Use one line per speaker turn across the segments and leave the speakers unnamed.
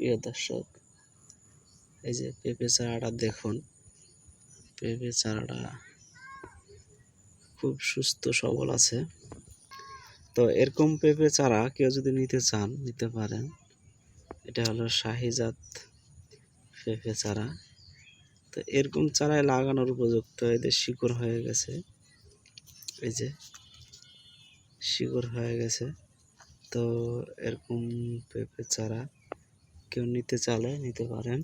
প্রিয় দর্শক, এই যে পেঁপে চারাটা দেখুন। পেঁপে চারাটা খুব সুস্থ, সবল আছে। তো এরকম পেঁপে চারা কেউ যদি নিতে চান, নিতে পারেন। এটা হলো শাহিজাত পেঁপে চারা। তো এরকম চারায় লাগানোর উপযুক্ত এদের শিকড় হয়ে গেছে। এই যে শিকড় হয়ে গেছে। তো এরকম পেঁপে চারা কেউ নিতে চালে নিতে পারেন।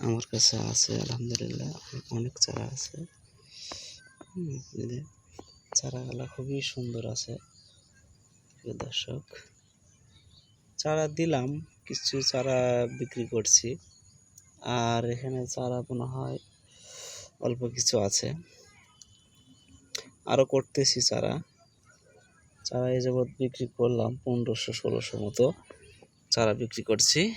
আমার কাছে আছে, আলহামদুলিল্লাহ, অনেক চারা আছে। চারাগুলা খুবই সুন্দর আছে দর্শক। চারা দিলাম, কিছু চারা বিক্রি করছি। আর এখানে চারা মনে হয় অল্প কিছু আছে। আরও করতেছি চারা। চারা এই যাবৎ বিক্রি করলাম পনেরোশো, ষোলোশো মতো। চারা বিক্রি করছি।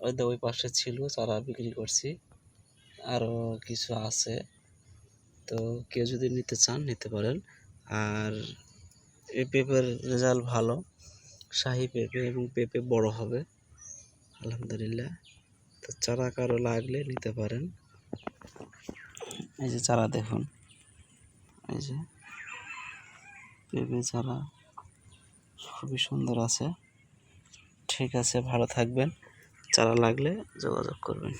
ওই তো ওই পাশে ছিল, চারা বিক্রি করছি। আরও কিছু আছে। তো কেউ যদি নিতে চান, নিতে পারেন। আর এই পেঁপের রেজাল্ট ভালো। শাহি পেঁপে এবং পেঁপে বড় হবে। আলহামদুলিল্লাহ। তো চারা কারও লাগলে নিতে পারেন। এই যে চারা দেখুন। এই যে পেঁপে চারা খুবই সুন্দর আছে। ঠিক আছে ভালো থাকবেন। চারা লাগলে যোগাযোগ করবেন।